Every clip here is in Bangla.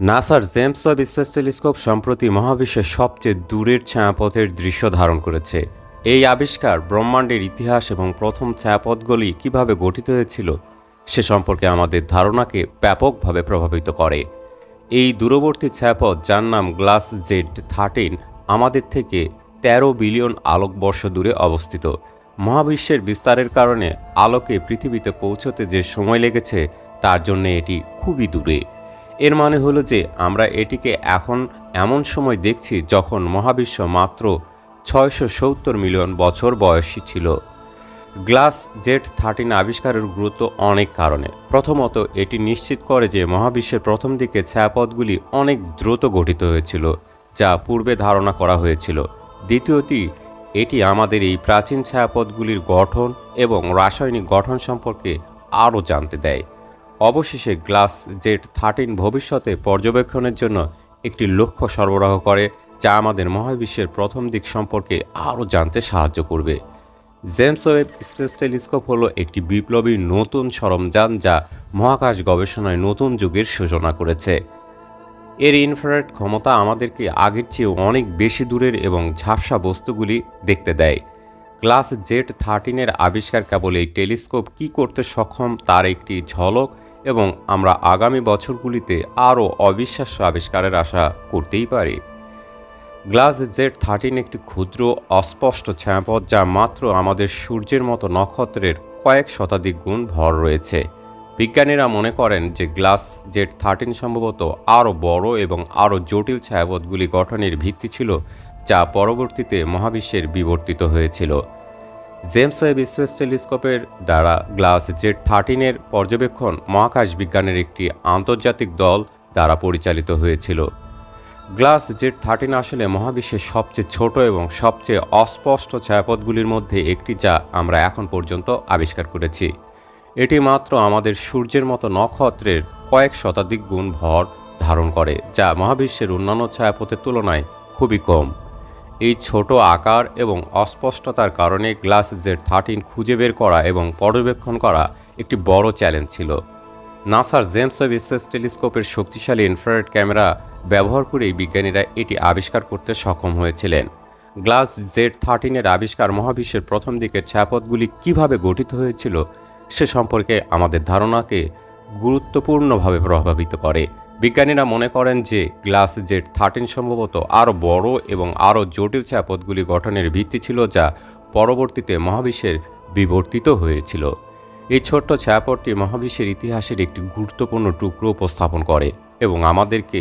নাসার জেমস ওয়েব স্পেস টেলিস্কোপ সম্প্রতি মহাবিশ্বের সবচেয়ে দূরের ছায়াপথের দৃশ্য ধারণ করেছে। এই আবিষ্কার ব্রহ্মাণ্ডের ইতিহাস এবং প্রথম ছায়াপথগুলি কীভাবে গঠিত হয়েছিল সে সম্পর্কে আমাদের ধারণাকে ব্যাপকভাবে প্রভাবিত করে। এই দূরবর্তী ছায়াপথ, যার নাম গ্লাস জেড থার্টিন, আমাদের থেকে তেরো বিলিয়ন আলোকবর্ষ দূরে অবস্থিত। মহাবিশ্বের বিস্তারের কারণে আলোকে পৃথিবীতে পৌঁছতে যে সময় লেগেছে, তার জন্য এটি খুবই দূরে। এর মানে হলো যে আমরা এটিকে এখন এমন সময় দেখছি যখন মহাবিশ্ব মাত্র ছয়শো সত্তর মিলিয়ন বছর বয়সী ছিল। গ্লাস জেট থার্টিন আবিষ্কারের গুরুত্ব অনেক কারণে। প্রথমত, এটি নিশ্চিত করে যে মহাবিশ্বের প্রথম দিকে ছায়াপথগুলি অনেক দ্রুত গঠিত হয়েছিল, যা পূর্বে ধারণা করা হয়েছিল। দ্বিতীয়টি, এটি আমাদের এই প্রাচীন ছায়াপথগুলির গঠন এবং রাসায়নিক গঠন সম্পর্কে আরও জানতে দেয়। অবশেষে গ্লাস জেট থার্টিন ভবিষ্যতে পর্যবেক্ষণের জন্য একটি লক্ষ্য সরবরাহ করে, যা আমাদের মহাবিশ্বের প্রথম দিক সম্পর্কে আরও জানতে সাহায্য করবে। জেমস ওয়েব স্পেস টেলিস্কোপ হলো একটি বিপ্লবী নতুন সরঞ্জাম যা মহাকাশ গবেষণায় নতুন যুগের সূচনা করেছে। এর ইনফ্রারেড ক্ষমতা আমাদেরকে আগের চেয়ে অনেক বেশি দূরের এবং ঝাপসা বস্তুগুলি দেখতে দেয়। ক্লাস জেড থার্টিনের আবিষ্কার কেবল এই টেলিস্কোপ কী করতে সক্ষম, তার একটি ঝলক এবং আমরা আগামী বছরগুলিতে আরও অবিশ্বাস্য আবিষ্কারের আশা করতেই পারি। গ্লাস জেড থার্টিন একটি ক্ষুদ্র, অস্পষ্ট ছায়াপথ যা মাত্র আমাদের সূর্যের মতো নক্ষত্রের কয়েক শতাধিক গুণ ভর রয়েছে। বিজ্ঞানীরা মনে করেন যে গ্লাস জেড থার্টিন সম্ভবত আরও বড় এবং আরও জটিল ছায়াপথগুলি গঠনের ভিত্তি ছিল, যা পরবর্তীতে মহাবিশ্বের বিবর্তিত হয়েছিল। জেমস ওয়েব স্পেস টেলিস্কোপের দ্বারা গ্লাস জেড থার্টিনের পর্যবেক্ষণ মহাকাশ বিজ্ঞানের একটি আন্তর্জাতিক দল দ্বারা পরিচালিত হয়েছিল। গ্লাস জেড থার্টিন আসলে মহাবিশ্বের সবচেয়ে ছোট এবং সবচেয়ে অস্পষ্ট ছায়াপথগুলির মধ্যে একটি যা আমরা এখন পর্যন্ত আবিষ্কার করেছি। এটি মাত্র আমাদের সূর্যের মতো নক্ষত্রের কয়েক শতাধিক গুণ ভর ধারণ করে, যা মহাবিশ্বের অন্যান্য ছায়াপথের তুলনায় খুবই কম। এই ছোট আকার এবং অস্পষ্টতার কারণে গ্লাস জেড থার্টিন খুঁজে বের করা এবং পর্যবেক্ষণ করা একটি বড় চ্যালেঞ্জ ছিল। নাসার জেমস ওয়েব স্পেস টেলিস্কোপের শক্তিশালী ইনফ্রারেড ক্যামেরা ব্যবহার করেই বিজ্ঞানীরা এটি আবিষ্কার করতে সক্ষম হয়েছিলেন। গ্লাস জেড থার্টিনের আবিষ্কার মহাবিশ্বের প্রথম দিকের ছায়াপথগুলি কীভাবে গঠিত হয়েছিল সে সম্পর্কে আমাদের ধারণাকে গুরুত্বপূর্ণভাবে প্রভাবিত করে। বিজ্ঞানীরা মনে করেন যে গ্লাস জেড থার্টিন সম্ভবত আরও বড় এবং আরও জটিল ছায়াপথগুলি গঠনের ভিত্তি ছিল যা পরবর্তীতে মহাবিশ্বের বিবর্তিত হয়েছিল। এই ছোট্ট ছায়াপথটি মহাবিশ্বের ইতিহাসের একটি গুরুত্বপূর্ণ টুকরো উপস্থাপন করে এবং আমাদেরকে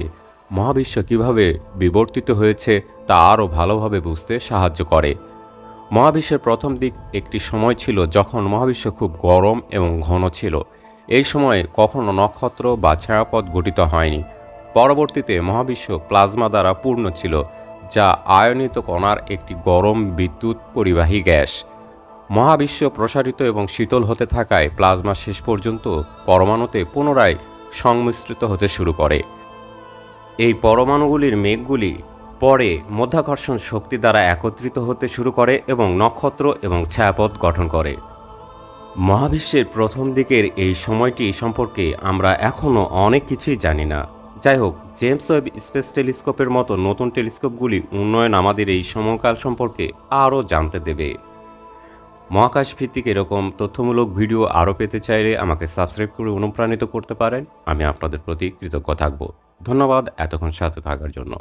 মহাবিশ্ব কীভাবে বিবর্তিত হয়েছে তা আরও ভালোভাবে বুঝতে সাহায্য করে। মহাবিশ্বের প্রথম দিক একটি সময় ছিল যখন মহাবিশ্ব খুব গরম এবং ঘন ছিল। এই সময়ে কখনো নক্ষত্র বা ছায়াপথ গঠিত হয়নি। পরবর্তীতে মহাবিশ্ব প্লাজমা দ্বারা পূর্ণ ছিল, যা আয়নিত কণার একটি গরম বিদ্যুৎ পরিবাহী গ্যাস। মহাবিশ্ব প্রসারিত এবং শীতল হতে থাকায় প্লাজমা শেষ পর্যন্ত পরমাণুতে পুনরায় সংমিশ্রিত হতে শুরু করে। এই পরমাণুগুলির মেঘগুলি পরে মধ্যাকর্ষণ শক্তি দ্বারা একত্রিত হতে শুরু করে এবং নক্ষত্র এবং ছায়াপথ গঠন করে। মহাবিশ্বের প্রথম দিকের এই সময়টি সম্পর্কে আমরা এখনও অনেক কিছুই জানি না। যাই হোক, জেমস ওয়েব স্পেস টেলিস্কোপের মতো নতুন টেলিস্কোপগুলি উন্নয়ন আমাদের এই সময়কাল সম্পর্কে আরও জানতে দেবে। মহাকাশ ভিত্তিক এরকম তথ্যমূলক ভিডিও আরও পেতে চাইলে আমাকে সাবস্ক্রাইব করে অনুপ্রাণিত করতে পারেন। আমি আপনাদের প্রতি কৃতজ্ঞ থাকব। ধন্যবাদ এতক্ষণ সাথে থাকার জন্য।